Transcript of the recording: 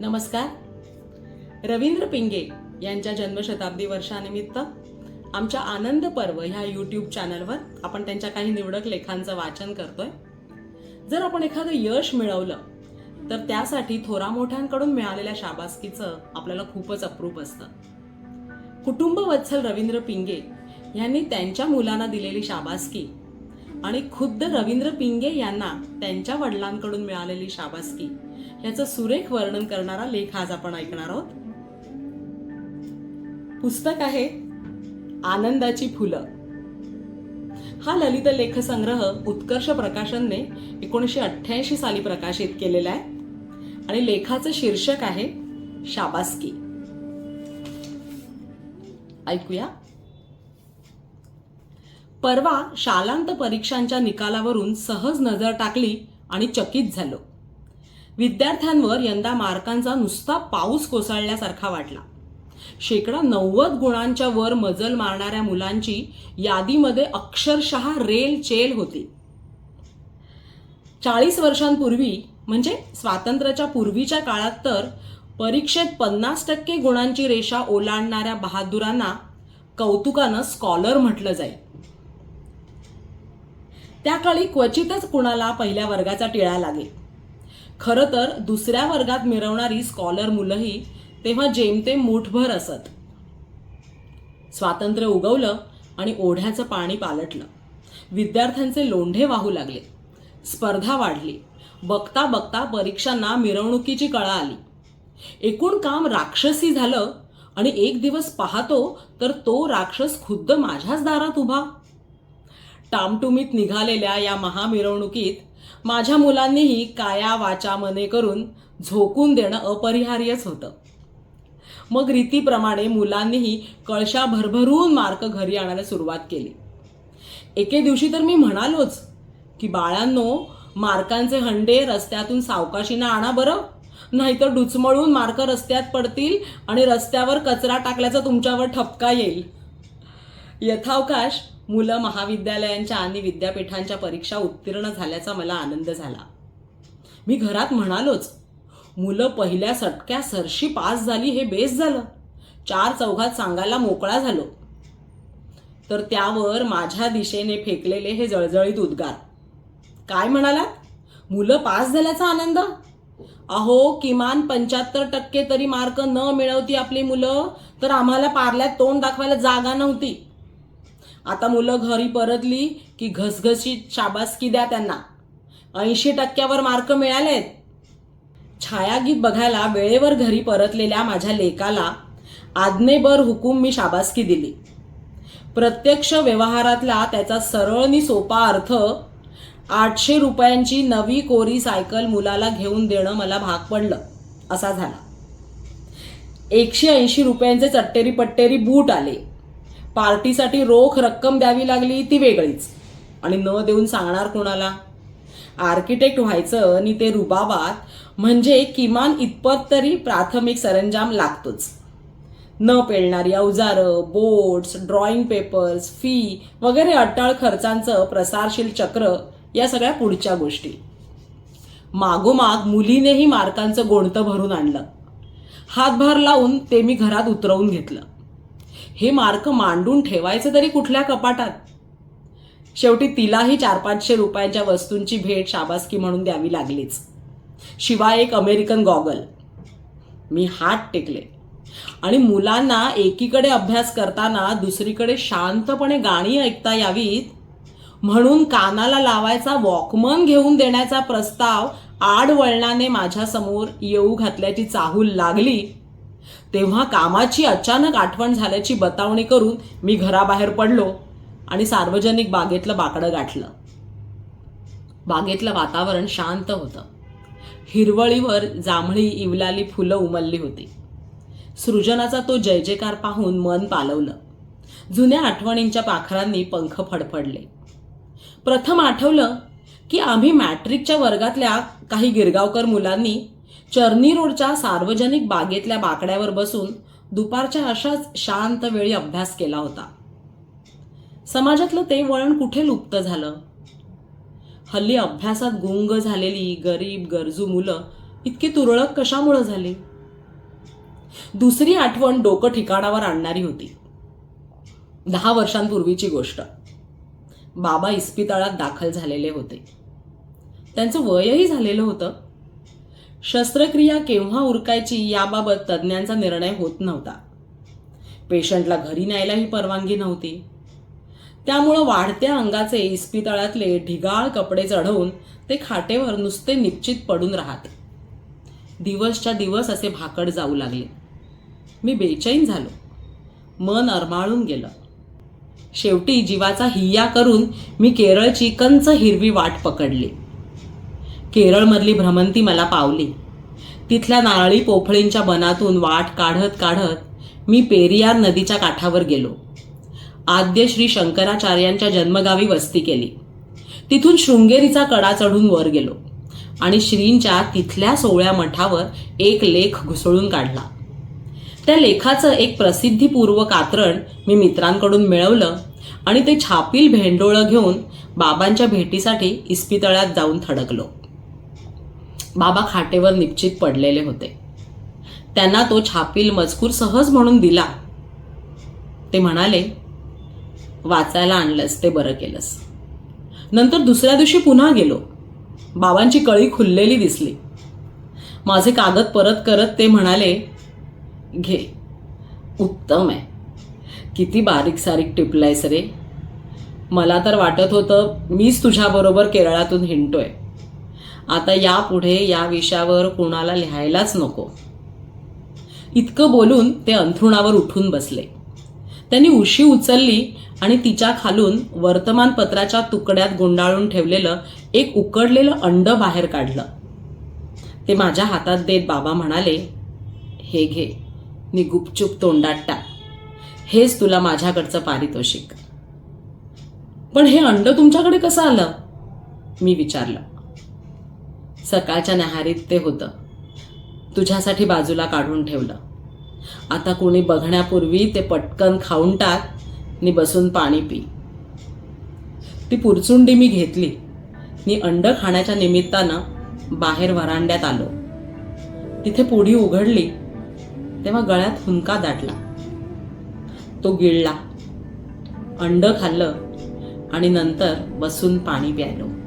नमस्कार. रवींद्र पिंगे यांच्या जन्मशताब्दी वर्षानिमित्त आमच्या आनंद पर्व ह्या यूट्यूब चॅनलवर आपण त्यांच्या काही निवडक लेखांचं वाचन करतोय. जर आपण एखादं यश मिळवलं तर त्यासाठी थोरा मोठ्यांकडून मिळालेल्या शाबासकीचं आपल्याला खूपच अप्रूप असतं. कुटुंब वत्सल रवींद्र पिंगे यांनी त्यांच्या मुलांना दिलेली शाबासकी आणि खुद्द रवींद्र पिंगे यांना त्यांच्या वडिलांकडून मिळालेली शाबासकी. याचं सुरेख वर्णन करणारा लेख आज आपण ऐकणार आहोत. पुस्तक आहे आनंदाची फुलं. हा ललित लेखसंग्रह उत्कर्ष प्रकाशनने एकोणीसशे अठ्ठ्याऐंशी साली प्रकाशित केलेला आहे. आणि लेखाचं शीर्षक आहे शाबासकी. ऐकूया. परवा शालांत परीक्षांच्या निकालावरून सहज नजर टाकली आणि चकित झालो. विद्यार्थ्यांवर यंदा मार्कांचा नुसता पाऊस कोसळल्यासारखा वाटला. शेकडा नव्वद गुणांच्या वर मजल मारणाऱ्या मुलांची यादीमध्ये अक्षरशः रेल चेल होती. चाळीस वर्षांपूर्वी म्हणजे स्वातंत्र्याच्या पूर्वीच्या काळात तर परीक्षेत पन्नास टक्के गुणांची रेषा ओलांडणाऱ्या बहादुरांना कौतुकानं स्कॉलर म्हटलं जाईल त्या काळी क्वचितच कुणाला पहिल्या वर्गाचा टिळा लागे खरं तर दुसऱ्या वर्गात मिरवणारी स्कॉलर मुलंही तेव्हा जेमतेम मूठभर असत. स्वातंत्र्य उगवलं आणि ओढ्याचं पाणी पालटलं. विद्यार्थ्यांचे लोंढे वाहू लागले. स्पर्धा वाढली. बघता बघता परीक्षांना मिरवणुकीची कळा आली. एकूण काम राक्षसी झालं आणि एक दिवस पाहतो तर तो राक्षस खुद्द माझ्याच दारात उभा. टामटुमीत निघालेल्या या महामिरवणुकीत माझ्या मुलांनीही काया वाचा मने करून झोकून देणं अपरिहार्यच होतं. मग रीतीप्रमाणे मुलांनीही कळशा भरभरून मार्क घरी आणायला सुरुवात केली. एके दिवशी तर मी म्हणालोच की बाळांनो मार्कांचे हंडे रस्त्यातून सावकाशीनं आणा बरं. नाहीतर डुचमळून मार्क रस्त्यात पडतील आणि रस्त्यावर कचरा टाकल्याचा तुमच्यावर ठपका येईल. यथावकाश मुलं महाविद्यालयांच्या आणि विद्यापीठांच्या परीक्षा उत्तीर्ण झाल्याचा मला आनंद झाला. मी घरात म्हणालोच मुलं पहिल्या सटक्या सरशी पास झाली हे बेस झालं. चार चौघात सांगायला मोकळा झालो. तर त्यावर माझ्या दिशेने फेकलेले हे जळजळीत उद्गार. काय म्हणालात? मुलं पास झाल्याचा आनंद? अहो किमान पंच्याहत्तर टक्के तरी मार्क न मिळवती आपली मुलं तर आम्हाला पार्ल्यात तोंड दाखवायला जागा नव्हती. आता मुलं घरी परतली की घसघशीत शाबासकी द्या त्यांना. ऐंशी टक्क्यावर मार्क मिळालेत. छायागीत बघायला वेळेवर घरी परतलेल्या माझ्या लेकाला आज्ञेबर हुकूम मी शाबासकी दिली. प्रत्यक्ष व्यवहारातला त्याचा सरळ आणि सोपा अर्थ आठशे रुपयांची नवी कोरी सायकल मुलाला घेऊन देणं मला भाग पडलं असा झाला. एकशे ऐंशी रुपयांचे चट्टेरी पट्टेरी बूट आले. पार्टीसाठी रोख रक्कम द्यावी लागली ती वेगळीच. आणि न देऊन सांगणार कोणाला? आर्किटेक्ट व्हायचं आणि ते रुबाबात म्हणजे किमान इतपत तरी प्राथमिक सरंजाम लागतोच. न पेलणारी अवजारं बोर्ड्स ड्रॉइंग पेपर्स फी वगैरे अट्टाळ खर्चांचं प्रसारशील चक्र या सगळ्या पुढच्या गोष्टी. मागोमाग मुलीनेही मार्कांचं गोणतं भरून आणलं. हातभार लावून ते मी घरात उतरवून घेतलं. हे मार्क मांडून ठेवायचं तरी कुठल्या कपाटात? शेवटी तिलाही चार पाचशे रुपयांच्या वस्तूंची भेट शाबासकी म्हणून द्यावी लागलीच. शिवाय एक अमेरिकन गॉगल. मी हात टेकले. आणि मुलांना एकीकडे अभ्यास करताना दुसरीकडे शांतपणे गाणी ऐकता यावीत? म्हणून कानाला लावायचा वॉकमन घेऊन देण्याचा प्रस्ताव आडवळणाने माझ्यासमोर येऊ घातल्याची चाहूल लागली. तेव्हा कामाची अचानक आठवण झाल्याची बतावणी करून मी घराबाहेर पडलो आणि सार्वजनिक बागेतलं बाकडं गाठलं. बागेतलं वातावरण शांत होतं. हिरवळीवर जांभळी इवलाली फुलं उमलली होती. सृजनाचा तो जय जयकार पाहून मन पालवलं. जुन्या आठवणींच्या पाखरांनी पंख फडफडले. प्रथम आठवलं की आम्ही मॅट्रिकच्या वर्गातल्या काही गिरगावकर मुलांनी चर्नी रोडच्या सार्वजनिक बागेतल्या बाकड्यावर बसून दुपारच्या अशाच शांत वेळी अभ्यास केला होता. समाजातलं ते वळण कुठे लुप्त झालं? हल्ली अभ्यासात गुंग झालेली गरीब गरजू मुलं इतकी तुरळक कशामुळं झाली? दुसरी आठवण डोकं ठिकाणावर आणणारी होती. दहा वर्षांपूर्वीची गोष्ट. बाबा इस्पितळात दाखल झालेले होते. त्यांचं वयही झालेलं होतं. शस्त्रक्रिया केव्हा उरकायची याबाबत तज्ज्ञांचा निर्णय होत नव्हता. पेशंटला घरी न्यायलाही परवानगी नव्हती. त्यामुळं वाढत्या अंगाचे इस्पितळातले ढिगाळ कपडे चढवून ते खाटेवर नुसते निश्चित पडून राहत. दिवसच्या दिवस असे भाकड जाऊ लागले. मी बेचैन झालो. मन अरमाळून गेलं. शेवटी जीवाचा हिय्या करून मी केरळची कंच हिरवी वाट पकडली. केरळमधली भ्रमंती मला पावली. तिथल्या नारळी पोफळींच्या बनातून वाट काढत काढत मी पेरियार नदीच्या काठावर गेलो. आद्य श्री शंकराचार्यांच्या जन्मगावी वस्ती केली. तिथून शृंगेरीचा कडा चढून वर गेलो आणि श्रींच्या तिथल्या सोहळ्या मठावर एक लेख घुसळून काढला. त्या लेखाचं एक प्रसिद्धीपूर्व कात्रण मी मित्रांकडून मिळवलं आणि ते छापील भेंडोळं घेऊन बाबांच्या भेटीसाठी इस्पितळ्यात जाऊन थडकलो. बाबा खाटेवर निश्चित पडलेले होते. त्यांना तो छापील मजकूर सहज म्हणून दिला. ते म्हणाले वाचायला आणलंस ते बरं केलंस. नंतर दुसऱ्या दिवशी पुन्हा गेलो. बाबांची कळी खुललेली दिसली. माझे कागद परत करत ते म्हणाले घे उत्तम आहे. किती बारीक सारीक टिपलायस रे. मला तर वाटत होतं मीच तुझ्याबरोबर केरळातून हिंडतोय. आता यापुढे या विषयावर कोणाला लिहायलाच नको. इतकं बोलून ते अंथरुणावर उठून बसले. त्यांनी उशी उचलली आणि तिच्या खालून वर्तमानपत्राच्या तुकड्यात गुंडाळून ठेवलेलं एक उकडलेलं अंड बाहेर काढलं. ते माझ्या हातात देत बाबा म्हणाले हे घे मी गुपचूप तोंडात टाक. हेच तुला माझ्याकडचं पारितोषिक. पण हे अंड तुमच्याकडे कसं आलं? मी विचारलं. सकाळच्या न्याहारीत ते होतं. तुझ्यासाठी बाजूला काढून ठेवलं. आता कोणी बघण्यापूर्वी ते पटकन खाऊन टाक नि बसून पाणी पी. ती पुरचुंडी मी घेतली. मी अंड खाण्याच्या निमित्तानं बाहेर वरांड्यात आलो. तिथे पुढी उघडली तेव्हा गळ्यात हुंका दाटला. तो गिळला. अंड खाल्लं आणि नंतर बसून पाणी प्यायलो.